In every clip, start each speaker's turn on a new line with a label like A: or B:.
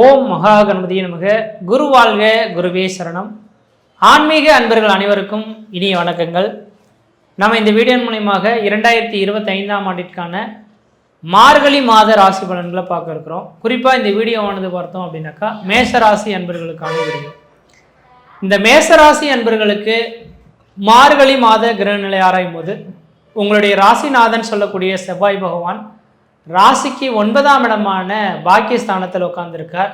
A: ஓம் மகா கணபதி நமக. குரு வாழ்க குருவே சரணம். ஆன்மீக அன்பர்கள் அனைவருக்கும் இனிய வணக்கங்கள். நம்ம இந்த வீடியோ மூலியமாக இரண்டாயிரத்தி இருபத்தைந்தாம் ஆண்டிற்கான மார்கழி மாத ராசி பலன்களை பார்க்க இருக்கிறோம். குறிப்பாக இந்த வீடியோவானது பார்த்தோம் அப்படின்னாக்கா மேசராசி அன்பர்களுக்கான வீடியோ. இந்த மேசராசி அன்பர்களுக்கு மார்கழி மாத கிரகநிலை ஆராயும் போது உங்களுடைய ராசிநாதன் சொல்லக்கூடிய செவ்வாய் பகவான் ராசிக்கு ஒன்பதாம் இடமான பாக்கியஸ்தானத்தில் உட்கார்ந்துருக்கார்.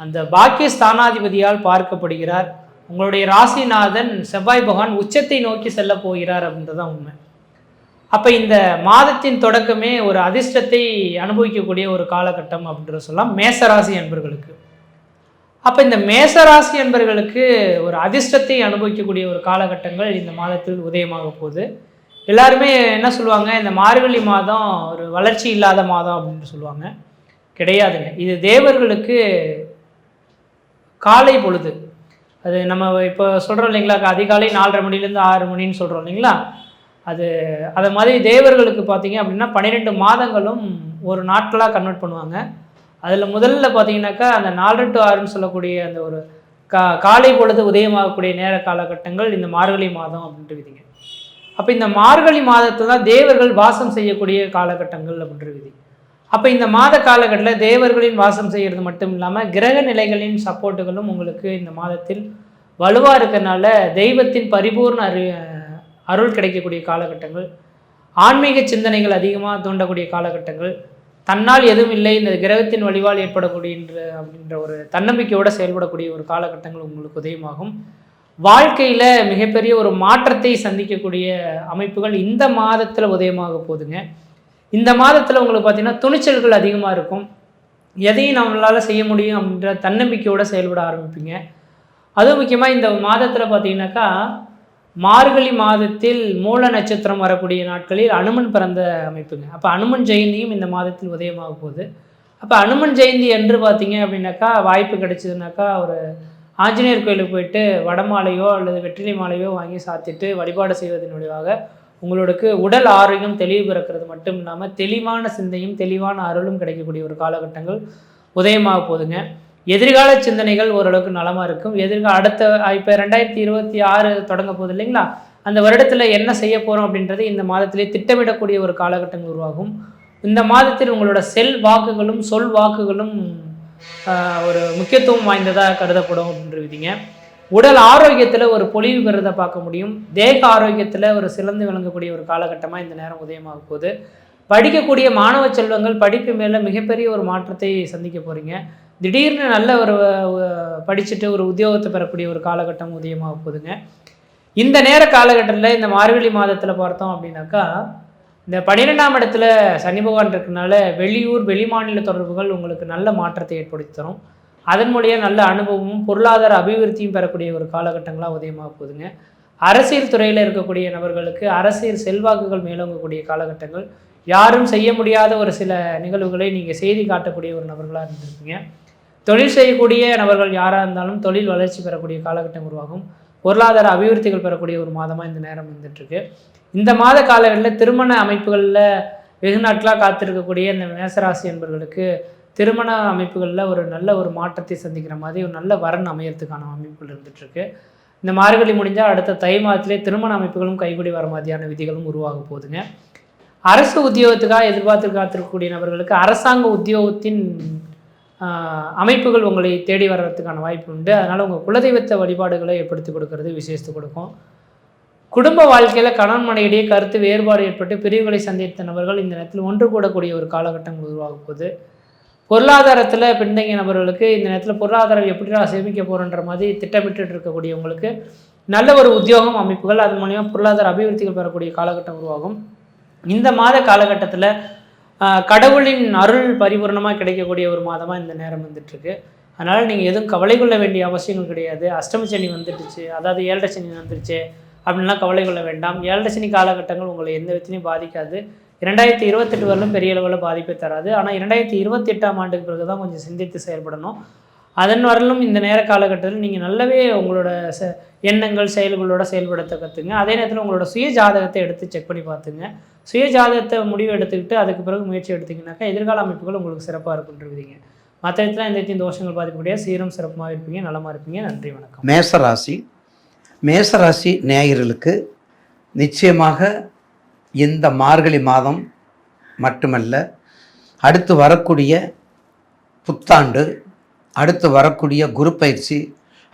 A: அந்த பாக்கியஸ்தானாதிபதியால் பார்க்கப்படுகிறார். உங்களுடைய ராசிநாதன் செவ்வாய் பகவான் உச்சத்தை நோக்கி செல்ல போகிறார் அப்படின்றது தான் உண்மை. அப்போ இந்த மாதத்தின் தொடக்கமே ஒரு அதிர்ஷ்டத்தை அனுபவிக்கக்கூடிய ஒரு காலகட்டம் அப்படின்ற சொல்லலாம். மேசராசி என்பர்களுக்கு அப்போ இந்த மேசராசி என்பர்களுக்கு ஒரு அதிர்ஷ்டத்தை அனுபவிக்கக்கூடிய ஒரு காலகட்டங்கள் இந்த மாதத்தில் உதயமாக போகுது. எல்லாருமே என்ன சொல்லுவாங்க இந்த மார்கழி மாதம் ஒரு வளர்ச்சி இல்லாத மாதம் அப்படின்னு சொல்லுவாங்க. கிடையாதுங்க. இது தேவர்களுக்கு காலை பொழுது. அது நம்ம இப்போ சொல்கிறோம் இல்லைங்களா அதிகாலை நாலரை மணிலேருந்து ஆறு மணின்னு சொல்கிறோம் இல்லைங்களா? அது அதை மாதிரி தேவர்களுக்கு பார்த்தீங்க அப்படின்னா பன்னிரெண்டு மாதங்களும் ஒரு நாட்களாக கன்வெர்ட் பண்ணுவாங்க. அதில் முதல்ல பார்த்தீங்கன்னாக்கா அந்த நாலு டு ஆறுன்னு சொல்லக்கூடிய அந்த ஒரு கா காலை பொழுது உதயமாகக்கூடிய நேர காலகட்டங்கள் இந்த மார்கழி மாதம் அப்படின்ட்டு விதிங்க. அப்போ இந்த மார்கழி மாதத்தில் தான் தேவர்கள் வாசம் செய்யக்கூடிய காலகட்டங்கள் அப்படின்ற விதி. அப்போ இந்த மாத காலகட்டத்தில் தேவர்களின் வாசம் செய்கிறது மட்டும் இல்லாமல் கிரக நிலைகளின் சப்போர்ட்டுகளும் உங்களுக்கு இந்த மாதத்தில் வலுவாக இருக்கிறனால தெய்வத்தின் பரிபூர்ண அரு அருள் கிடைக்கக்கூடிய காலகட்டங்கள் ஆன்மீக சிந்தனைகள் அதிகமாக தூண்டக்கூடிய காலகட்டங்கள் தன்னால் எதுவும் இல்லை இந்த கிரகத்தின் வழிவால் ஏற்படக்கூடிய அப்படின்ற ஒரு தன்னம்பிக்கையோடு செயல்படக்கூடிய ஒரு காலகட்டங்கள் உங்களுக்கு உதயமாகும். வாழ்க்கையில் மிகப்பெரிய ஒரு மாற்றத்தை சந்திக்கக்கூடிய அமைப்புகள் இந்த மாதத்தில் உதயமாக போகுதுங்க. இந்த மாதத்தில் உங்களுக்கு பார்த்தீங்கன்னா துணிச்சல்கள் அதிகமாக இருக்கும். எதையும் நம்மளால் செய்ய முடியும் அப்படின்ற தன்னம்பிக்கையோடு செயல்பட ஆரம்பிப்பீங்க. அதுவும் முக்கியமாக இந்த மாதத்தில் பார்த்தீங்கன்னாக்கா மார்கழி மாதத்தில் மூல நட்சத்திரம் வரக்கூடிய நாட்களில் அனுமன் பிறந்த அமைப்புங்க. அப்போ அனுமன் ஜெயந்தியும் இந்த மாதத்தில் உதயமாக போகுது. அப்போ அனுமன் ஜெயந்தி என்று பார்த்தீங்க அப்படின்னாக்கா வாய்ப்பு கிடைச்சதுனாக்கா ஒரு ஆஞ்சநேயர் கோயிலுக்கு போயிட்டு வடமாலையோ அல்லது வெற்றிலை மாலையோ வாங்கி சாத்திட்டு வழிபாடு செய்வதன் விளைவாக உங்களுக்கு உடல் ஆரோக்கியம் தெளிவு பிறக்கிறது மட்டும் இல்லாமல் தெளிவான சிந்தையும் தெளிவான அருளும் கிடைக்கக்கூடிய ஒரு காலகட்டங்கள் உதயமாக போகுதுங்க எதிர்கால சிந்தனைகள் ஓரளவுக்கு நலமாக இருக்கும். எதிர்கால அடுத்த இப்போ ரெண்டாயிரத்தி இருபத்தி ஆறு தொடங்க போகுது இல்லைங்களா? அந்த வருடத்தில் என்ன செய்ய போகிறோம் அப்படின்றது இந்த மாதத்திலே திட்டமிடக்கூடிய ஒரு காலகட்டங்கள் உருவாகும். இந்த மாதத்தில் உங்களோட செல் வாக்குகளும் சொல் வாக்குகளும் ஒரு முக்கியத்துவம் வாய்ந்ததாக கருதப்படும் அப்படின்ற விதிங்க உடல் ஆரோக்கியத்தில் ஒரு பொலிவு பெறதை பார்க்க முடியும். தேக ஆரோக்கியத்தில் ஒரு சிறந்து விளங்கக்கூடிய ஒரு காலகட்டமாக இந்த நேரம் உதயமாக போகுது. படிக்கக்கூடிய மாணவ செல்வங்கள் படிப்பு மேலே மிகப்பெரிய ஒரு மாற்றத்தை சந்திக்க போகிறீங்க திடீர்னு நல்ல ஒரு படிச்சுட்டு ஒரு உத்தியோகத்தை பெறக்கூடிய ஒரு காலகட்டம் உதயமாக போகுதுங்க. இந்த நேர காலகட்டத்தில் இந்த மார்கழி மாதத்தில் பார்த்தோம் அப்படின்னாக்கா இந்த பன்னிரெண்டாம் இடத்துல சனி பகவான் இருக்கனால வெளியூர் வெளிமாநில தொடர்புகள் உங்களுக்கு நல்ல மாற்றத்தை ஏற்படுத்தி தரும். அதன் மூலியம் நல்ல அனுபவமும் பொருளாதார அபிவிருத்தியும் பெறக்கூடிய ஒரு காலகட்டங்களாக உதயமாக போகுதுங்க. அரசியல் துறையில் இருக்கக்கூடிய நபர்களுக்கு அரசியல் செல்வாக்குகள் மேலோங்கக்கூடிய காலகட்டங்கள். யாரும் செய்ய முடியாத ஒரு சில நிகழ்வுகளை நீங்கள் செய்தி காட்டக்கூடிய ஒரு நபர்களாக இருந்திருப்பீங்க. தொழில் செய்யக்கூடிய நபர்கள் யாராக இருந்தாலும் தொழில் வளர்ச்சி பெறக்கூடிய காலகட்டம் உருவாகும். பொருளாதார அபிவிருத்திகள் பெறக்கூடிய ஒரு மாதமாக இந்த நேரம் வந்துட்டுருக்கு இந்த மாத காலங்களில் திருமண அமைப்புகளில் வெகு நாட்களாக காத்திருக்கக்கூடிய இந்த மேசராசி என்பவர்களுக்கு திருமண அமைப்புகளில் ஒரு நல்ல ஒரு மாற்றத்தை சந்திக்கிற மாதிரி ஒரு நல்ல வரன் அமையறதுக்கான அமைப்புகள் இருந்துகிட்ருக்கு. இந்த மார்கழி முடிஞ்சால் அடுத்த தை மாதத்திலே திருமண அமைப்புகளும் கைகூடி வர மாதிரியான விதிகளும் உருவாக போகுதுங்க. அரசு உத்தியோகத்துக்காக எதிர்பார்த்து காத்திருக்கக்கூடிய நபர்களுக்கு அரசாங்க உத்தியோகத்தின் அமைப்புகள் உங்களை தேடி வர்றதுக்கான வாய்ப்பு உண்டு. அதனால் உங்கள் குலதெய்வத்தை வழிபாடுகளை ஏற்படுத்தி கொடுக்கறது விசேஷத்து கொடுக்கும். குடும்ப வாழ்க்கையில் கணவன் மனையிடையே கருத்து வேறுபாடு ஏற்பட்டு பிரிவுகளை சந்தித்த நபர்கள் இந்த நேரத்தில் ஒன்று கூடக்கூடிய ஒரு காலகட்டங்கள் உருவாகும் போது பொருளாதாரத்தில் பின்தங்கிய நபர்களுக்கு இந்த நேரத்தில் பொருளாதாரம் எப்படி சேமிக்க போகிறன்ற மாதிரி திட்டமிட்டு இருக்கக்கூடியவங்களுக்கு நல்ல ஒரு உத்தியோகம் அமைப்புகள் அது மூலியமாக பொருளாதார அபிவிருத்திகள் பெறக்கூடிய காலகட்டம் உருவாகும். இந்த மாத காலகட்டத்தில் கடவுளின் அருள் பரிபூர்ணமாக கிடைக்கக்கூடிய ஒரு மாதமாக இந்த நேரம் வந்துட்டுருக்கு. அதனால் நீங்கள் எதுவும் கவலை கொள்ள வேண்டிய அவசியங்கள் கிடையாது. அஷ்டமி சனி வந்துடுச்சு. அதாவது ஏழரை சனி வந்துடுச்சு. அப்படின்லாம் கவலை கொள்ள வேண்டாம். ஏழரை சனி காலகட்டங்கள் உங்களை எந்த விதத்திலையும் பாதிக்காது. இரண்டாயிரத்தி இருபத்தெட்டு வரலும் பெரிய அளவில் பாதிப்பை தராது. ஆனால் இரண்டாயிரத்தி இருபத்தி எட்டாம் ஆண்டுக்கு பிறகு தான் கொஞ்சம் சிந்தித்து செயல்படணும். அதன் வரலும் இந்த நேர காலகட்டத்தில் நீங்கள் நல்லாவே உங்களோட ச எண்ணங்கள் செயல்களோட செயல்படுத்த கற்றுங்க அதே நேரத்தில் உங்களோட சுய ஜாதகத்தை எடுத்து செக் பண்ணி பார்த்துங்க. சுய ஜாதகத்தை முடிவு எடுத்துக்கிட்டு அதுக்கு பிறகு முயற்சி எடுத்திங்கனாக்கா எதிர்கால அமைப்புகள் உங்களுக்கு சிறப்பாக இருக்குன்றீங்க மற்ற இடத்துல எந்த இடத்தையும் தோஷங்கள் பாதிக்கக்கூடிய சீரும் சிறப்புமாக இருப்பீங்க நலமாக இருப்பீங்க. நன்றி வணக்கம்.
B: மேசராசி மேசராசி நேயர்களுக்கு நிச்சயமாக இந்த மார்கழி மாதம் மட்டுமல்ல அடுத்து வரக்கூடிய புத்தாண்டு அடுத்து வரக்கூடிய குரு பயிற்சி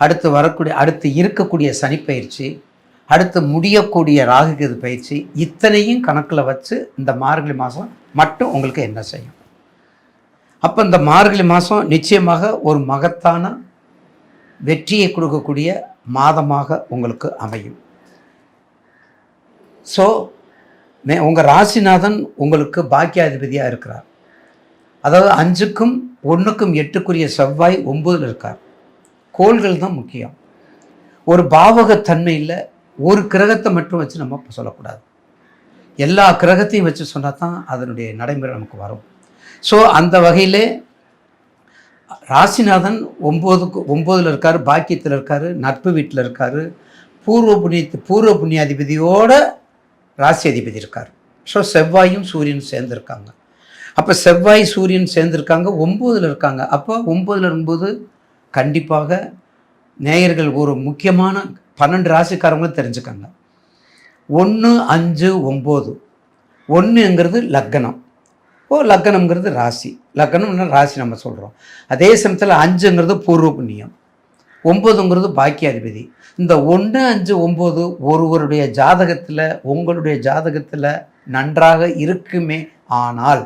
B: அடுத்து வரக்கூடிய அடுத்து இருக்கக்கூடிய சனிப்பயிற்சி அடுத்து முடியக்கூடிய ராகுகேது பயிற்சி இத்தனையும் கணக்கில் வச்சு இந்த மார்கழி மாதம் மட்டும் உங்களுக்கு என்ன செய்யும். அப்போ இந்த மார்கழி மாதம் நிச்சயமாக ஒரு மகத்தான வெற்றியை கொடுக்கக்கூடிய மாதமாக உங்களுக்கு அமையும். ஸோ மே உங்கள் ராசிநாதன் உங்களுக்கு பாக்கியாதிபதியாக இருக்கிறார். அதாவது அஞ்சுக்கும் ஒன்றுக்கும் எட்டுக்குரிய செவ்வாய் ஒம்பதில் இருக்கார். கோள்கள் தான் முக்கியம். ஒரு பாவகத்தன்மையில் ஒரு கிரகத்தை மட்டும் வச்சு நம்ம சொல்லக்கூடாது. எல்லா கிரகத்தையும் வச்சு சொன்னால் தான் அதனுடைய நடைமுறை நமக்கு வரும். ஸோ அந்த வகையிலே ராசிநாதன் ஒம்போதுக்கு ஒம்போதில் இருக்கார் பாக்கியத்தில் இருக்கார் நட்பு வீட்டில் இருக்கார். பூர்வ புண்ணிய பூர்வ புண்ணியாதிபதியோட ராசி அதிபதி இருக்கார். ஸோ செவ்வாயும் சூரியனும் சேர்ந்துருக்காங்க. அப்போ செவ்வாய் சூரியன் சேர்ந்துருக்காங்க ஒம்போதில் இருக்காங்க. அப்போ ஒம்போதில் இருக்கும்போது கண்டிப்பாக நேயர்கள் ஒரு முக்கியமான பன்னெண்டு ராசிக்காரங்களும் தெரிஞ்சுக்காங்க. ஒன்று அஞ்சு ஒம்பது. ஒன்றுங்கிறது லக்கணம் ஓ லக்கணம்ங்கிறது ராசி. லக்கணம்னா ராசி நம்ம சொல்கிறோம் அதே சமயத்தில் அஞ்சுங்கிறது பூர்வ புண்ணியம். ஒம்பதுங்கிறது பாக்கியாதிபதி. இந்த ஒன்று அஞ்சு ஒம்பது ஒருவருடைய ஜாதகத்தில் உங்களுடைய ஜாதகத்தில் நன்றாக இருக்குமே ஆனால்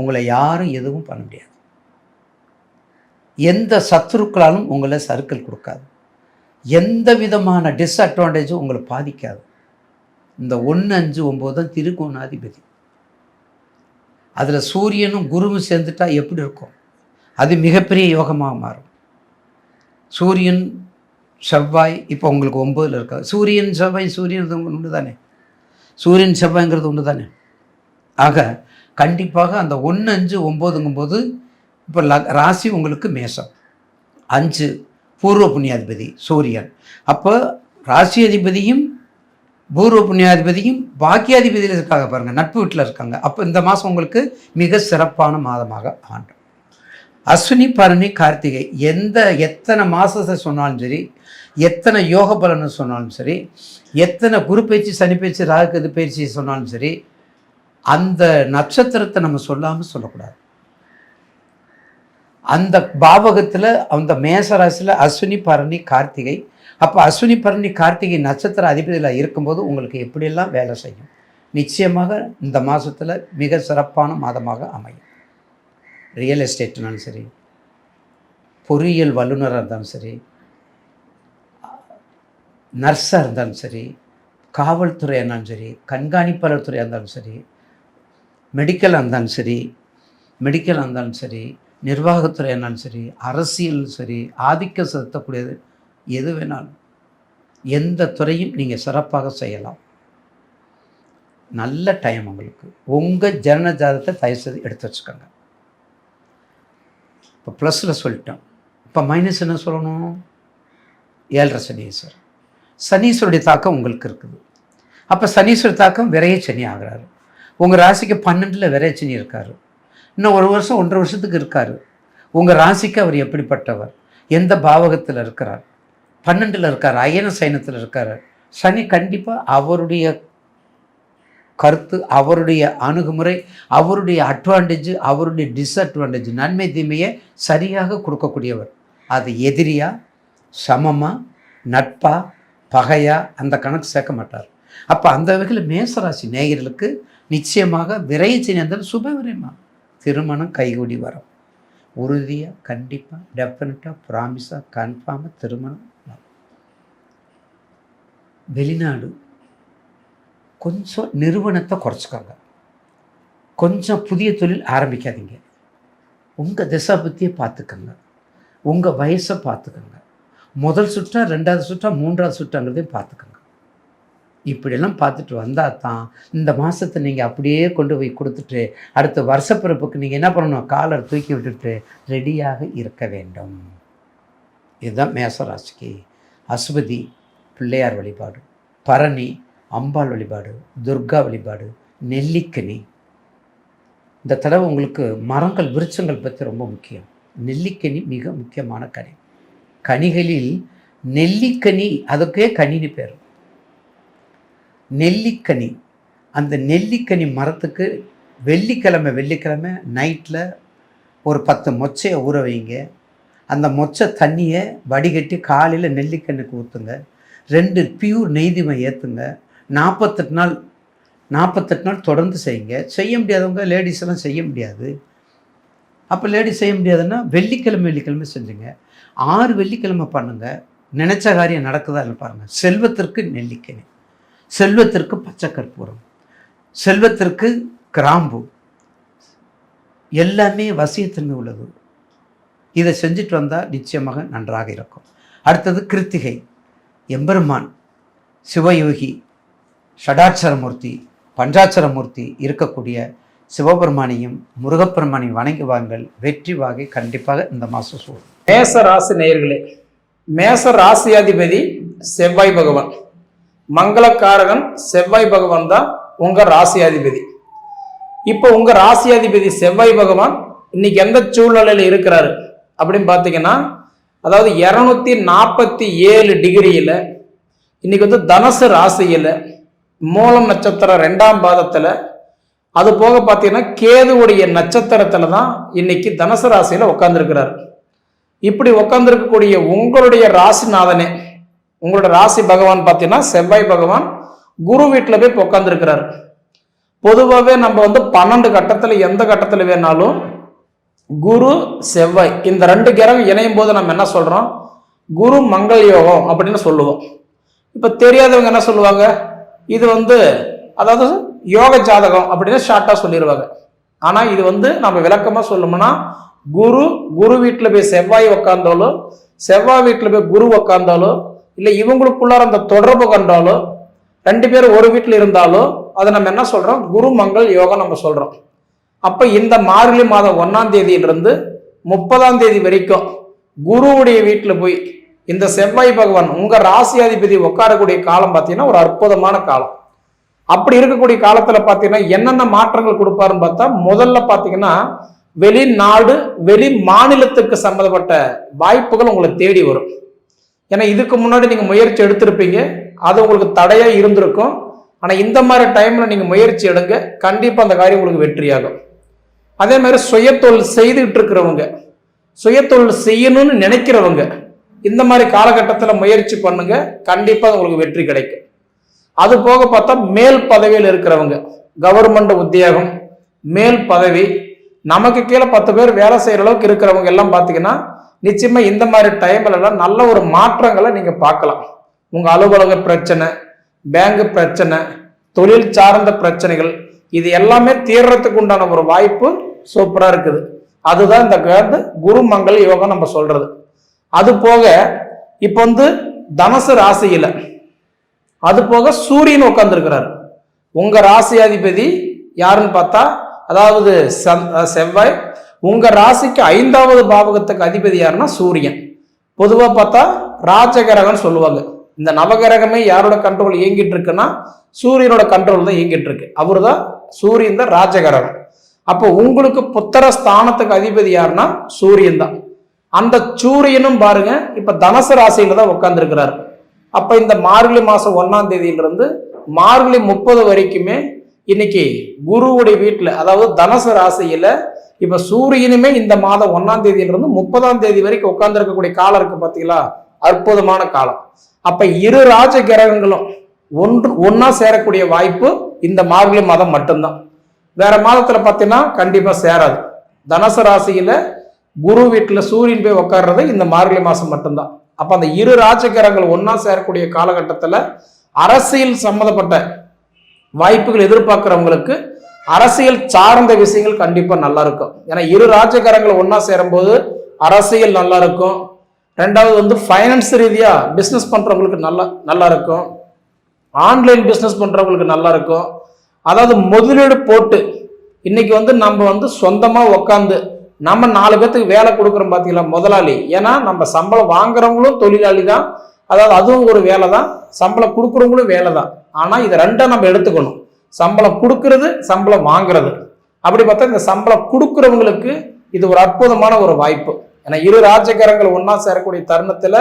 B: உங்களை யாரும் எதுவும் பண்ண முடியாது. எந்த சத்துருக்களாலும் உங்களை சர்க்கிள் கொடுக்காது. எந்த விதமான டிஸ்அட்வான்டேஜும் உங்களை பாதிக்காது. இந்த ஒன்று அஞ்சு ஒம்பது தான் திருகோணாதிபதி. அதில் சூரியனும் குருவும் சேர்ந்துட்டா எப்படி இருக்கும்? அது மிகப்பெரிய யோகமாக மாறும். சூரியன் செவ்வாய் இப்போ உங்களுக்கு ஒம்பதில் இருக்கா சூரியன் செவ்வாய் சூரியன் ஒன்று தானே? சூரியன் செவ்வாய்ங்கிறது ஒன்று தானே? ஆக கண்டிப்பாக அந்த ஒன்று அஞ்சு ஒம்போதுங்கும்போது இப்போ ல ராசி உங்களுக்கு மேசம் அஞ்சு பூர்வ புண்ணியாதிபதி சூரியன். அப்போ ராசி அதிபதியும் பூர்வ புண்ணியாதிபதியும் பாக்கியாதிபதியில் இருக்காங்க பாருங்கள் நட்பு வீட்டில் இருக்காங்க. அப்போ இந்த மாதம் உங்களுக்கு மிக சிறப்பான மாதமாக ஆண்டும் அஸ்வினி பரணி கார்த்திகை எந்த எத்தனை மாதத்தை சொன்னாலும் சரி எத்தனை யோக பலன்னு சொன்னாலும் சரி எத்தனை குரு பயிற்சி சனி பயிற்சி ராகுகது பயிற்சி சொன்னாலும் சரி அந்த நட்சத்திரத்தை நம்ம சொல்லாமல் சொல்லக்கூடாது. அந்த பாவகத்தில் அந்த மேசராசியில் அஸ்வினி பரணி கார்த்திகை அப்போ அஸ்வினி பரணி கார்த்திகை நட்சத்திர அதிபதியில் இருக்கும்போது உங்களுக்கு எப்படியெல்லாம் வேலை செய்யும்? நிச்சயமாக இந்த மாதத்தில் மிக சிறப்பான மாதமாக அமையும். ரியல் எஸ்டேட்னாலும் சரி பொறியியல் வல்லுநராக இருந்தாலும் சரி நர்ஸாக இருந்தாலும் சரி காவல்துறையாக இருந்தாலும் சரி கண்காணிப்பாளர் துறையாக இருந்தாலும் சரி மெடிக்கலாக இருந்தாலும் சரி மெடிக்கலாக இருந்தாலும் சரி நிர்வாகத்துறையாக இருந்தாலும் சரி அரசியல் சரி ஆதிக்கம் செலுத்தக்கூடியது எது வேணாலும். எந்த துறையும் நீங்கள் சிறப்பாக செய்யலாம். நல்ல டைம் உங்களுக்கு. உங்கள் ஜனன ஜாதத்தை தயவு செய்து எடுத்து வச்சுக்கோங்க. இப்போ ப்ளஸில் சொல்லிட்டோம். இப்போ மைனஸ் என்ன சொல்லணும்? ஏழரை சனீஸ்வர். சனீஸ்வருடைய தாக்கம் உங்களுக்கு இருக்குது. அப்போ சனீஸ்வர தாக்கம் விரைய சனி ஆகிறாரு. உங்கள் ராசிக்கு பன்னெண்டில் விரைய சனி இருக்கார். இன்னும் ஒரு வருஷம் ஒன்றரை வருஷத்துக்கு இருக்கார். உங்கள் ராசிக்கு அவர் எப்படிப்பட்டவர்? எந்த பாவகத்தில் இருக்கிறார்? பன்னெண்டில் இருக்கார் அயன சைனத்தில் இருக்கார். சனி கண்டிப்பாக அவருடைய கருத்து அவருடைய அணுகுமுறை அவருடைய அட்வான்டேஜ் அவருடைய டிஸ்அட்வான்டேஜ் நன்மை தீமையை சரியாக கொடுக்கக்கூடியவர். அது எதிரியா சமமாக நட்பா பகையா அந்த கணக்கு சேர்க்க மாட்டார். அப்போ அந்த வகையில் மேசராசி நேயர்களுக்கு நிச்சயமாக விரைச்சினி நேர்ந்தால் சுபவிரயமா திருமணம் கைகூடி வரும். உறுதியாக கண்டிப்பாக டெஃபினட்டாக ப்ராமிஸாக கன்ஃபார்மாக திருமணம் வெளிநாடு கொஞ்சம் நிறுவனத்தை குறைச்சிக்கோங்க. கொஞ்சம் புதிய தொழில் ஆரம்பிக்காதீங்க. உங்கள் திசை பற்றியை பார்த்துக்கோங்க. உங்கள் வயசை பார்த்துக்கோங்க. முதல் சுற்றா ரெண்டாவது சுற்றா மூன்றாவது சுற்றாங்கிறதையும் பார்த்துக்கோங்க. இப்படியெல்லாம் பார்த்துட்டு வந்தால் தான் இந்த மாதத்தை நீங்கள் அப்படியே கொண்டு போய் கொடுத்துட்டு அடுத்த வருஷப்பிறப்புக்கு நீங்கள் என்ன பண்ணணும்? காலர் தூக்கி விட்டுட்டு ரெடியாக இருக்க வேண்டும். இதுதான் மேசராசிக்கு அஸ்வதி பிள்ளையார் வழிபாடு பரணி அம்பாள் வழிபாடு துர்கா வழிபாடு நெல்லிக்கனி இந்த தடவை உங்களுக்கு மரங்கள் விருட்சங்கள் பற்றி ரொம்ப முக்கியம். நெல்லிக்கனி மிக முக்கியமான கனி. கனிகளில் நெல்லிக்கனி அதுக்கே கனின்னு பேர். நெல்லிக்கனி. அந்த நெல்லிக்கனி மரத்துக்கு வெள்ளிக்கிழமை வெள்ளிக்கிழமை நைட்டில் ஒரு பத்து மொச்சையை ஊற வைங்க. அந்த மொச்சை தண்ணியை வடிகட்டி காலையில் நெல்லிக்கண்ணுக்கு ஊற்றுங்க ரெண்டு பியூர் நெய்திமை ஏற்றுங்க நாற்பத்தெட்டு நாள் நாற்பத்தெட்டு நாள் தொடர்ந்து செய்யுங்க. செய்ய முடியாதவங்க லேடிஸ் எல்லாம் செய்ய முடியாது. அப்போ லேடிஸ் செய்ய முடியாதுன்னா வெள்ளிக்கிழமை வெள்ளிக்கிழமை செஞ்சுங்க. ஆறு வெள்ளிக்கிழமை பண்ணுங்கள் நினச்ச காரியம் நடக்குதா இல்லை பாருங்கள் செல்வத்திற்கு நெல்லிக்கனி. செல்வத்திற்கு பச்சை கற்பூரம். செல்வத்திற்கு கிராம்பு. எல்லாமே வசியத்தன்மை உள்ளது. இதை செஞ்சுட்டு வந்தால் நிச்சயமாக நன்றாக இருக்கும். அடுத்தது கிருத்திகை. எம்பெருமான் சிவயோகி ஷடாட்சரமூர்த்தி பஞ்சாட்சரமூர்த்தி இருக்கக்கூடிய சிவபெருமானையும் முருகப்பெருமானையும் வணங்கி வாங்கள் வெற்றி வாகை கண்டிப்பாக இந்த மாதம் சூடும்.
C: மேச ராசி நேயர்களே மேச ராசியாதிபதி செவ்வாய் பகவான். மங்களக்காரகன் செவ்வாய் பகவான் தான் உங்கள் ராசியாதிபதி. இப்போ உங்கள் ராசியாதிபதி செவ்வாய் பகவான் இன்னைக்கு எந்த சூழ்நிலையில் இருக்கிறாரு அப்படின்னு பார்த்தீங்கன்னா அதாவது இரநூத்தி நாற்பத்தி ஏழு டிகிரியில் இன்னைக்கு வந்து தனுசு ராசியில் மூலம் நட்சத்திரம் ரெண்டாம் பாதத்தில் அது போக பார்த்தீங்கன்னா கேதுவுடைய நட்சத்திரத்தில் தான் இன்னைக்கு தனுசு ராசியில் உட்காந்துருக்கிறார் இப்படி உட்காந்துருக்கக்கூடிய உங்களுடைய ராசிநாதனே உங்களோட ராசி பகவான் பார்த்தீங்கன்னா செவ்வாய் பகவான் குரு வீட்டில் போய் உட்காந்துருக்கிறார் பொதுவாகவே நம்ம வந்து பன்னெண்டு கட்டத்தில் எந்த கட்டத்தில் வேணாலும் குரு செவ்வாய். இந்த ரெண்டு கிரகம் இணையும் போது நம்ம என்ன சொல்கிறோம் குரு மங்கள் யோகம் அப்படின்னு சொல்லுவோம். இப்போ தெரியாதவங்க என்ன சொல்லுவாங்க? இது வந்து அதாவது யோக ஜாதகம் அப்படின்னு ஷார்ட்டாக சொல்லிடுவாங்க ஆனால் இது வந்து நம்ம விளக்கமாக சொல்லணும்னா குரு குரு வீட்டில் போய் செவ்வாய் உக்காந்தாலோ செவ்வாய் வீட்டில் போய் குரு உக்காந்தாலோ இல்லை இவங்களுக்குள்ளார அந்த தொடர்பு கண்டாலோ ரெண்டு பேரும் ஒரு வீட்டில் இருந்தாலோ அதை நம்ம என்ன சொல்றோம்? குரு மங்கள் யோகம் நம்ம சொல்றோம். அப்ப இந்த மார்கழி மாதம் ஒன்னாம் தேதியிலிருந்து முப்பதாம் தேதி வரைக்கும் குருவுடைய வீட்டில் போய் இந்த செவ்வாய் பகவான் உங்க ராசியாதிபதி உட்காரக்கூடிய காலம் பார்த்தீங்கன்னா ஒரு அற்புதமான காலம். அப்படி இருக்கக்கூடிய காலத்துல பார்த்தீங்கன்னா என்னென்ன மாற்றங்கள் கொடுப்பாருன்னு பார்த்தா முதல்ல பார்த்தீங்கன்னா வெளிநாடு வெளி மாநிலத்துக்கு சம்மந்தப்பட்ட வாய்ப்புகள் உங்களை தேடி வரும். ஏன்னா இதுக்கு முன்னாடி நீங்க முயற்சி எடுத்திருப்பீங்க அது உங்களுக்கு தடையா இருந்திருக்கும். ஆனா இந்த மாதிரி டைம்ல நீங்க முயற்சி எடுங்க கண்டிப்பா அந்த காரியம் உங்களுக்கு வெற்றியாகும். அதே மாதிரி சுயத்தொழில் செய்துட்டு இருக்கிறவங்க சுயத்தொழில் செய்யணும்னு நினைக்கிறவங்க இந்த மாதிரி காலகட்டத்தில் முயற்சி பண்ணுங்க கண்டிப்பாக உங்களுக்கு வெற்றி கிடைக்கும். அது போக பார்த்தா மேல் பதவியில் இருக்கிறவங்க கவர்மெண்ட் உத்தியோகம் மேல் பதவி நமக்கு கீழே பத்து பேர் வேலை செய்கிற அளவுக்கு இருக்கிறவங்க எல்லாம் பார்த்தீங்கன்னா நிச்சயமா இந்த மாதிரி டைம்லலாம் எல்லாம் நல்ல ஒரு மாற்றங்களை நீங்கள் பார்க்கலாம். உங்கள் அலுவலக பிரச்சனை பேங்க் பிரச்சனை தொழில் சார்ந்த பிரச்சனைகள் இது எல்லாமே தீர்றதுக்கு உண்டான ஒரு வாய்ப்பு சூப்பராக இருக்குது. அதுதான் இந்த வந்து குரு மங்கள் யோகம் நம்ம சொல்றது. அது போக இப்போ வந்து தனுசு ராசியில் அது போக சூரியன் உட்காந்துருக்கறாரு உங்கள் ராசி ராசியாதிபதி யாருன்னு பார்த்தா அதாவது செவ்வாய். உங்கள் ராசிக்கு ஐந்தாவது பாவகத்துக்கு அதிபதி யாருன்னா சூரியன். பொதுவாக பார்த்தா ராஜகிரகம்னு சொல்லுவாங்க. இந்த நவகிரகமே யாரோட கண்ட்ரோல் இயங்கிட்டு இருக்குன்னா சூரியனோட கண்ட்ரோல் தான் இயங்கிட்டு இருக்கு. அவர் தான் சூரியன் தான் ராஜகிரகம். அப்போ உங்களுக்கு புத்திர ஸ்தானத்துக்கு அதிபதி யாருன்னா சூரியன் தான். அந்த சூரியனும் பாருங்க இப்ப தனுசு ராசியில தான் உட்கார்ந்துருக்கிறாரு. அப்ப இந்த மார்கழி மாசம் ஒன்னாம் தேதியிலிருந்து மார்கழி முப்பது வரைக்குமே இன்னைக்கு குருவுடைய வீட்டுல அதாவது தனுசு ராசியில இப்ப சூரியனுமே இந்த மாதம் ஒன்னாம் தேதியிலிருந்து முப்பதாம் தேதி வரைக்கும் உட்கார்ந்து இருக்கக்கூடிய காலம் இருக்கு பாத்தீங்களா? அற்புதமான காலம். அப்ப இரு ராஜ கிரகங்களும் ஒன்று ஒன்னா சேரக்கூடிய வாய்ப்பு இந்த மார்கழி மாதம் மட்டும்தான். வேற மாதத்துல பார்த்தீங்கன்னா கண்டிப்பா சேராது. தனுசு ராசியில குரு வீட்டில் சூரியன் போய் உட்கார்றது இந்த மார்கழி மாசம் மட்டும்தான். அப்ப அந்த இரு ராஜகிரகங்கள் ஒன்னா சேரக்கூடிய காலகட்டத்தில் அரசியல் சம்மந்தப்பட்ட வாய்ப்புகள் எதிர்பார்க்கிறவங்களுக்கு அரசியல் சார்ந்த விஷயங்கள் கண்டிப்பா நல்லா இருக்கும். ஏன்னா இரு ராஜகாரங்கள் ஒண்ணா சேரும்போது அரசியல் நல்லா இருக்கும். ரெண்டாவது வந்து ஃபைனான்ஸ் ரீதியாக பிஸ்னஸ் பண்ணுறவங்களுக்கு நல்லா நல்லா இருக்கும். ஆன்லைன் பிஸ்னஸ் பண்ணுறவங்களுக்கு நல்லா இருக்கும். அதாவது முதலீடு போட்டு இன்னைக்கு வந்து நம்ம வந்து சொந்தமாக உக்காந்து நம்ம நாலு பேர்த்துக்கு வேலை கொடுக்குறோம் பார்த்தீங்களா முதலாளி. ஏன்னா நம்ம சம்பளம் வாங்குறவங்களும் தொழிலாளி தான். அதாவது அதுவும் ஒரு வேலை தான். சம்பளம் கொடுக்குறவங்களும் வேலை தான். ஆனால் இதை ரெண்டாக நம்ம எடுத்துக்கணும். சம்பளம் கொடுக்கறது சம்பளம் வாங்குறது. அப்படி பார்த்தா இந்த சம்பளம் கொடுக்குறவங்களுக்கு இது ஒரு அற்புதமான ஒரு வாய்ப்பு. ஏன்னா இரு ராஜகாரங்கள் ஒன்றா சேரக்கூடிய தருணத்தில்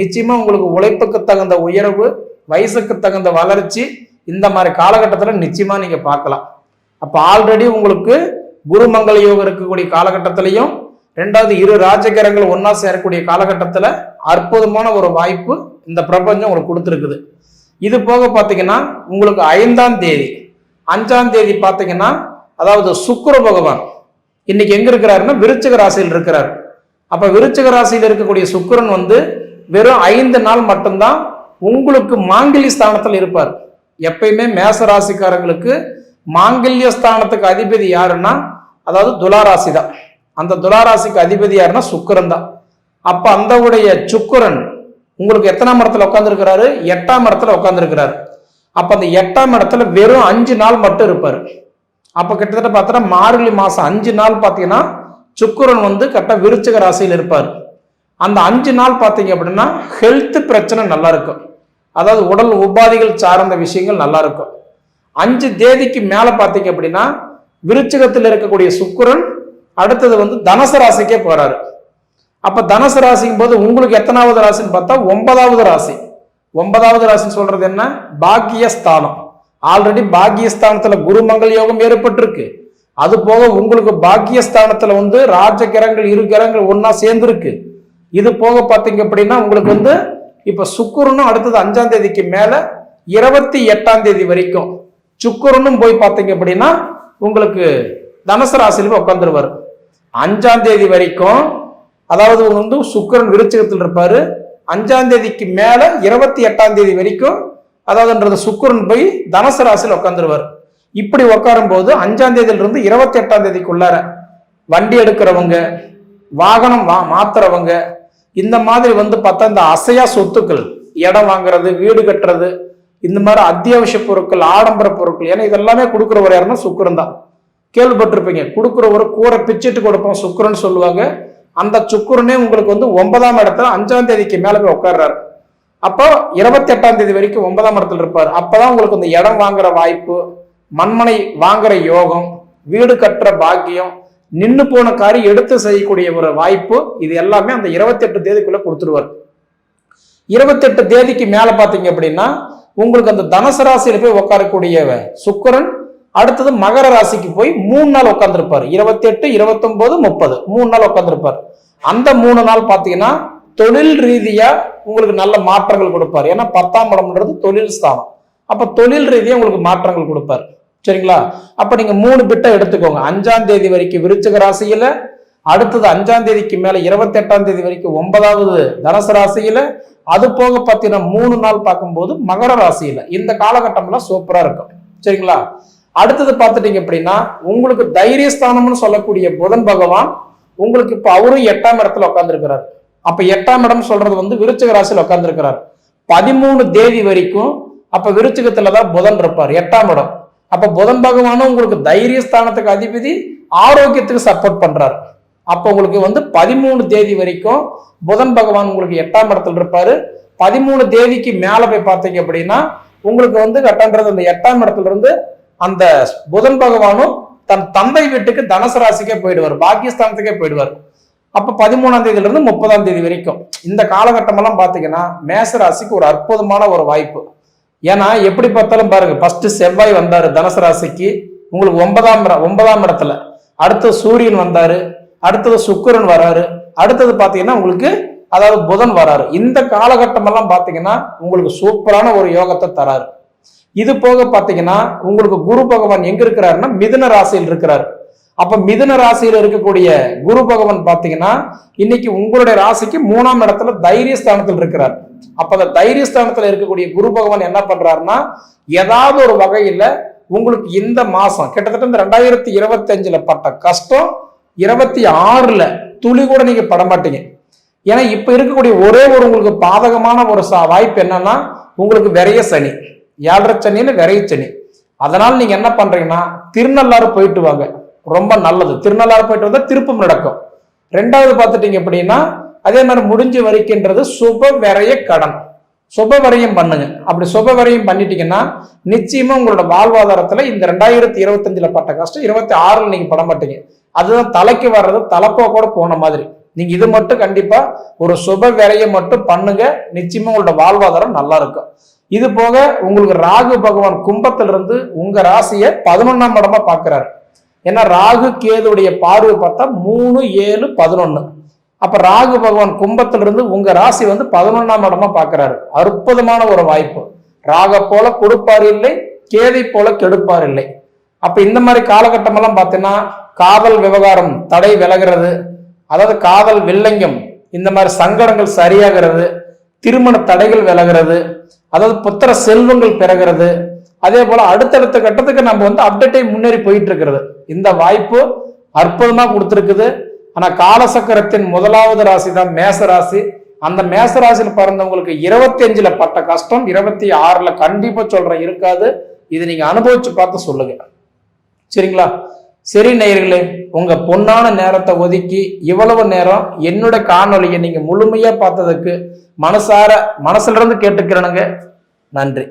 C: நிச்சயமாக உங்களுக்கு உழைப்புக்கு தகுந்த உயர்வு வயசுக்கு தகுந்த வளர்ச்சி இந்த மாதிரி காலகட்டத்தில் நிச்சயமா நீங்க பார்க்கலாம். அப்போ ஆல்ரெடி உங்களுக்கு குருமங்கள யோகம் இருக்கக்கூடிய காலகட்டத்திலையும் ரெண்டாவது இரு ராஜகிரகங்கள் ஒன்றா சேரக்கூடிய காலகட்டத்தில் அற்புதமான ஒரு வாய்ப்பு இந்த பிரபஞ்சம் உங்களுக்கு கொடுத்துருக்குது. இது போக பார்த்தீங்கன்னா உங்களுக்கு ஐந்தாம் தேதி அஞ்சாம் தேதி பார்த்தீங்கன்னா அதாவது சுக்கர பகவான் இன்னைக்கு எங்க இருக்கிறாருன்னா விருச்சக ராசியில் இருக்கிறார். அப்ப விருச்சக ராசியில் இருக்கக்கூடிய சுக்கரன் வந்து வெறும் ஐந்து நாள் மட்டும்தான் உங்களுக்கு மாங்கிலி ஸ்தானத்தில் இருப்பார். எப்பயுமே மேச ராசிக்காரங்களுக்கு மாங்கல்ய ஸ்தானத்துக்கு அதிபதி யாருன்னா அதாவது துலாராசி தான் அந்த துலாராசிக்கு அதிபதி யாருன்னா சுக்கரன் தான் அப்போ அந்தவுடைய சுக்கரன் உங்களுக்கு எத்தனாம் இடத்துல உட்காந்துருக்கிறாரு எட்டாம் இடத்துல உட்காந்துருக்கிறாரு அப்போ அந்த எட்டாம் இடத்துல வெறும் அஞ்சு நாள் மட்டும் இருப்பார். அப்போ கிட்டத்தட்ட பார்த்தோன்னா மார்கழி மாதம் அஞ்சு நாள் பார்த்தீங்கன்னா சுக்கரன் வந்து கரெக்டாக விருச்சக ராசியில் இருப்பார். அந்த அஞ்சு நாள் பார்த்தீங்க அப்படின்னா ஹெல்த் பிரச்சனை நல்லா இருக்கும். அதாவது உடல் உபாதைகள் சார்ந்த விஷயங்கள் நல்லா இருக்கும். அஞ்சு தேதிக்கு மேலே பார்த்தீங்க அப்படின்னா விருச்சகத்தில் இருக்கக்கூடிய சுக்கிரன் அடுத்தது வந்து தனுசு ராசிக்கே போறாரு. அப்ப தனுசு ராசிக்கும் போது உங்களுக்கு எத்தனாவது ராசின்னு பார்த்தா ஒன்பதாவது ராசி. ஒன்பதாவது ராசின்னு சொல்றது என்ன? பாக்கியஸ்தானம். ஆல்ரெடி பாக்கியஸ்தானத்துல குருமங்கள் யோகம் ஏற்பட்டிருக்கு. அது போக உங்களுக்கு பாக்கியஸ்தானத்துல வந்து ராஜ கிரகங்கள் இரு கிரகங்கள் ஒன்னா சேர்ந்துருக்கு. இது போக பார்த்தீங்க அப்படின்னா உங்களுக்கு வந்து இப்ப சுக்குரனும் அடுத்தது அஞ்சாம் தேதிக்கு மேல இருபத்தி எட்டாம் தேதி வரைக்கும் சுக்குரனும் போய் பார்த்தீங்க அப்படின்னா உங்களுக்கு தனுசு ராசியில உட்காந்துருவார் அஞ்சாம் தேதி வரைக்கும் அதாவது வந்து சுக்கிரன் விருச்சிகத்தில் இருப்பாரு. அஞ்சாம் தேதிக்கு மேல இருபத்தி எட்டாம் தேதி வரைக்கும் அதாவதுன்றது சுக்கரன் போய் தனுசு ராசியில் உட்காந்துருவார் இப்படி உட்காரும் போது அஞ்சாம் தேதியிலிருந்து இருபத்தி எட்டாம் தேதிக்குள்ளார வண்டி எடுக்கிறவங்க வாகனம் வா மாத்துறவங்க இந்த மாதிரி வந்து பார்த்தா இந்த அசையா சொத்துக்கள் இடம் வாங்குறது வீடு கட்டுறது இந்த மாதிரி அத்தியாவசிய பொருட்கள் ஆடம்பர பொருட்கள் ஏன்னா இதெல்லாமே கொடுக்குறவர் யாருன்னா சுக்கிரன் தான். கேள்விப்பட்டிருப்பீங்க. கொடுக்குறவர் கூரை பிச்சிட்டு கொடுப்போம் சுக்கரன் சொல்லுவாங்க. அந்த சுக்கரனே உங்களுக்கு வந்து ஒன்பதாம் இடத்துல அஞ்சாம் தேதிக்கு மேலே போய் உட்கார்றாரு அப்போ இருபத்தி எட்டாம் தேதி வரைக்கும் ஒன்பதாம் இடத்துல இருப்பார். அப்போதான் உங்களுக்கு இந்த இடம் வாங்குற வாய்ப்பு மண்மனை வாங்குற யோகம் வீடு கட்டுற பாக்கியம் நின்று போன காரியம் எடுத்து செய்யக்கூடிய ஒரு வாய்ப்பு இது எல்லாமே அந்த இருபத்தெட்டு தேதிக்குள்ள கொடுத்துருவார் இருபத்தெட்டு தேதிக்கு மேல பாத்தீங்க அப்படின்னா உங்களுக்கு அந்த தனசராசியில போய் உட்காரக்கூடிய சுக்கரன் அடுத்தது மகர ராசிக்கு போய் மூணு நாள் உட்காந்துருப்பார் இருபத்தி எட்டு முப்பது. மூணு நாள் உட்காந்துருப்பார் அந்த மூணு நாள் பாத்தீங்கன்னா தொழில் ரீதியா உங்களுக்கு நல்ல மாற்றங்கள் கொடுப்பார். ஏன்னா பத்தாம் இடம்ன்றது தொழில் ஸ்தானம். அப்ப தொழில் ரீதியாக உங்களுக்கு மாற்றங்கள் கொடுப்பார். சரிங்களா? அப்ப நீங்க மூணு பிட்டை எடுத்துக்கோங்க. அஞ்சாம் தேதி வரைக்கும் விருச்சிக ராசியில அடுத்தது அஞ்சாம் தேதிக்கு மேல இருபத்தி எட்டாம் தேதி வரைக்கும் ஒன்பதாவது தனுசு ராசியில அது போக பார்த்தீங்கன்னா மூணு நாள் பார்க்கும்போது மகர ராசியில. இந்த காலகட்டம்லாம் சூப்பரா இருக்கும். சரிங்களா? அடுத்தது பார்த்துட்டீங்க அப்படின்னா உங்களுக்கு தைரியஸ்தானம்னு சொல்லக்கூடிய புதன் பகவான் உங்களுக்கு இப்ப அவரும் எட்டாம் இடத்துல உட்காந்துருக்கிறார் அப்ப எட்டாம் இடம் சொல்றது வந்து விருச்சிக ராசியில உட்காந்துருக்கிறார் பதிமூணு தேதி வரைக்கும் அப்ப விருச்சிகத்துல தான் புதன் இருப்பார். எட்டாம் இடம். அப்ப புதன் பகவானும் உங்களுக்கு தைரியஸ்தானத்துக்கு அதிபதி ஆரோக்கியத்துக்கு சப்போர்ட் பண்றாரு. அப்ப உங்களுக்கு வந்து பதிமூணு தேதி வரைக்கும் புதன் பகவான் உங்களுக்கு எட்டாம் இடத்துல இருப்பாரு. பதிமூணு தேதிக்கு மேல போய் பார்த்தீங்க அப்படின்னா உங்களுக்கு வந்து கட்டன்றது அந்த எட்டாம் இடத்துல இருந்து அந்த புதன் பகவானும் தன் தந்தை வீட்டுக்கு தனுசு ராசிக்கே போயிடுவார் பாக்கியஸ்தானத்துக்கே போயிடுவார். அப்ப பதிமூணாம் தேதியில இருந்து முப்பதாம் தேதி வரைக்கும். இந்த காலகட்டமெல்லாம் பார்த்தீங்கன்னா பாத்தீங்கன்னா மேச ராசிக்கு ஒரு அற்புதமான ஒரு வாய்ப்பு. ஏன்னா எப்படி பார்த்தாலும் பாருங்க ஃபர்ஸ்ட் செவ்வாய் வந்தார் தனுசு ராசிக்கு உங்களுக்கு ஒன்பதாம் ஒன்பதாம் இடத்துல. அடுத்தது சூரியன் வந்தாரு அடுத்தது சுக்கிரன் வராரு அடுத்தது பார்த்தீங்கன்னா உங்களுக்கு அதாவது புதன் வராரு. இந்த காலகட்டமெல்லாம் பார்த்தீங்கன்னா உங்களுக்கு சூப்பரான ஒரு யோகத்தை தராரு. இது போக பார்த்தீங்கன்னா உங்களுக்கு குரு பகவான் எங்க இருக்கிறாருன்னா மிதுன ராசியில் இருக்கிறார். அப்ப மிதுன ராசியில இருக்கக்கூடிய குரு பகவான் பாத்தீங்கன்னா இன்னைக்கு உங்களுடைய ராசிக்கு மூணாம் இடத்துல தைரியஸ்தானத்தில் இருக்கிறார். அப்ப அந்த தைரியஸ்தானத்துல இருக்கக்கூடிய குரு பகவான் என்ன பண்றாருன்னா ஏதாவது ஒரு வகையில உங்களுக்கு இந்த மாசம் கிட்டத்தட்ட இந்த ரெண்டாயிரத்தி இருபத்தி அஞ்சுல பட்ட கஷ்டம் இருபத்தி ஆறுல துளி கூட நீங்க பட மாட்டீங்க. ஏன்னா இப்ப இருக்கக்கூடிய ஒரே ஒரு உங்களுக்கு பாதகமான ஒரு வாய்ப்பு என்னன்னா உங்களுக்கு விரைய சனி. ஏழரை சனின்னு விரைய சனி. அதனால நீங்க என்ன பண்றீங்கன்னா திருநள்ளாறு போயிட்டு வாங்க. ரொம்ப நல்லது. திருநள்ளாறு போயிட்டு வந்தால் திருப்பம் நடக்கும். ரெண்டாவது பார்த்துட்டீங்க அப்படின்னா அதே மாதிரி முடிஞ்சு வரைக்கின்றது சுப விரைய கடன். சுப வரையும் பண்ணுங்க. அப்படி சுப வரையும் பண்ணிட்டீங்கன்னா நிச்சயமா உங்களோட வாழ்வாதாரத்துல இந்த ரெண்டாயிரத்தி இருபத்தஞ்சுல பட்ட கஷ்டம் இருபத்தி ஆறுல நீங்க பட மாட்டீங்க. அதுதான் தலைக்கு வர்றது தலைப்போ கூட போன மாதிரி. நீங்க இது மட்டும் கண்டிப்பா ஒரு சுப வேலையை மட்டும் பண்ணுங்க. நிச்சயமா உங்களோட வாழ்வாதாரம் நல்லா இருக்கும். இது போக உங்களுக்கு ராகு பகவான் கும்பத்திலிருந்து உங்க ராசியை பதினொன்னாம் இடமா பாக்குறாரு ஏன்னா ராகு கேதுடைய பார்வை பார்த்தா மூணு ஏழு பதினொன்று அப்போ ராகு பகவான் கும்பத்திலிருந்து இருந்து ராசி வந்து பதினொன்றாம் இடமா பார்க்குறாரு அற்புதமான ஒரு வாய்ப்பு. ராக போல கொடுப்பார் இல்லை கேதை போல கெடுப்பார் இல்லை. அப்போ இந்த மாதிரி காலகட்டமெல்லாம் பார்த்தீங்கன்னா காதல் விவகாரம் தடை விலகிறது அதாவது காதல் வில்லங்கம் இந்த மாதிரி சங்கடங்கள் சரியாகிறது திருமண தடைகள் விலகிறது அதாவது புத்திர செல்வங்கள் பிறகிறது அதே போல அடுத்தடுத்த கட்டத்துக்கு நம்ம வந்து அப்டேட்டை முன்னேறி போயிட்டு இருக்கிறது இந்த வாய்ப்பு அற்புதமா கொடுத்துருக்குது. ஆனா காலசக்கரத்தின் முதலாவது ராசி தான் மேச ராசி அந்த மேச ராசியில் பிறந்தவங்களுக்கு இருபத்தி அஞ்சுல பட்ட கஷ்டம் இருபத்தி ஆறுல கண்டிப்பா சொல்றேன் இருக்காது. இது நீங்க அனுபவிச்சு பார்த்து சொல்லுங்க. சரிங்களா? சரி நேயர்களே உங்க பொன்னான நேரத்தை ஒதுக்கி இவ்வளவு நேரம் என்னோட காணொலியை நீங்க முழுமையா பார்த்ததுக்கு மனசார மனசுல இருந்து கேட்டுக்கிறனுங்க. நன்றி.